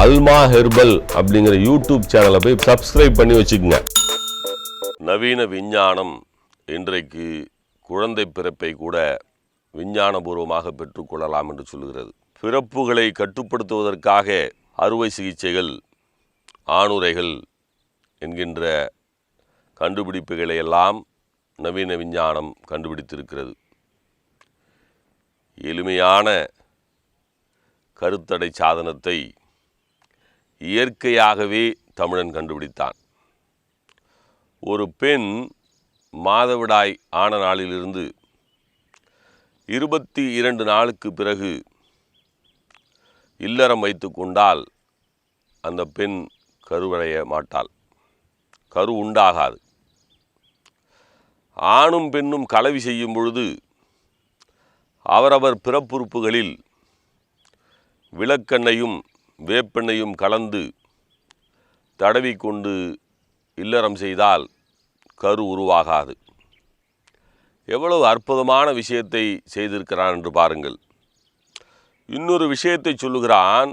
அல்மா herbal அப்படிங்கிற YouTube சேனலை போய் சப்ஸ்கிரைப் பண்ணி வச்சுக்கோங்க. நவீன விஞ்ஞானம் இன்றைக்கு குழந்தை பிறப்பை கூட விஞ்ஞானபூர்வமாக பெற்றுக்கொள்ளலாம் என்று சொல்கிறது பிறப்புகளை கட்டுப்படுத்துவதற்காக அறுவை சிகிச்சைகள் ஆணுரைகள் என்கின்ற கண்டுபிடிப்புகளை எல்லாம் நவீன விஞ்ஞானம் கண்டுபிடித்திருக்கிறது. எளிமையான கருத்தடை சாதனத்தை இயற்கையாகவே தமிழன் கண்டுபிடித்தான். ஒரு பெண் மாதவிடாய் ஆன நாளிலிருந்து இருபத்தி இரண்டு நாளுக்கு பிறகு இல்லறம் வைத்து கொண்டால் அந்த பெண் கருவடைய மாட்டாள். கரு உண்டாகாது. ஆணும் பெண்ணும் கலவி செய்யும் பொழுது அவரவர் பிறப்புறுப்புகளில் விளக்கெண்ணையும் வேப்பெண்ணையும் கலந்து தடவிக்கொண்டு இல்லறம் செய்தால் கரு உருவாகாது. எவ்வளவு அற்புதமான விஷயத்தை செய்திருக்கிறான் என்று பாருங்கள். இன்னொரு விஷயத்தை சொல்லுகிறான்.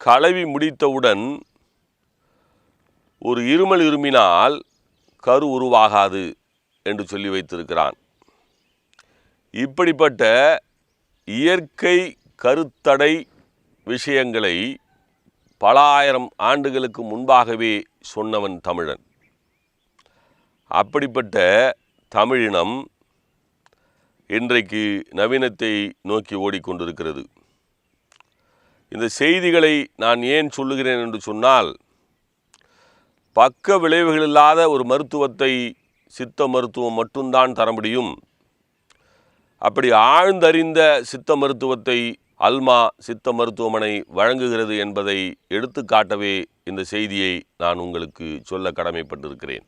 கலவி முடித்தவுடன் ஒரு இருமல் இருமினால் கரு உருவாகாது என்று சொல்லி வைத்திருக்கிறான். இப்படிப்பட்ட இயற்கை கருத்தடை விஷயங்களை பல ஆயிரம் ஆண்டுகளுக்கு முன்பாகவே சொன்னவன் தமிழன். அப்படிப்பட்ட தமிழினம் இன்றைக்கு நவீனத்தை நோக்கி ஓடிக்கொண்டிருக்கிறது. இந்த செய்திகளை நான் ஏன் சொல்லுகிறேன் என்று சொன்னால் பக்க விளைவுகள் இல்லாத ஒரு மருத்துவத்தை சித்த மருத்துவம் மட்டும்தான் தர முடியும். அப்படி ஆழ்ந்தறிந்த சித்த மருத்துவத்தை அல்மா சித்த மருத்துவமனை வழங்குகிறது என்பதை எடுத்துக்காட்டவே இந்த செய்தியை நான் உங்களுக்கு சொல்ல கடமைப்பட்டிருக்கிறேன்.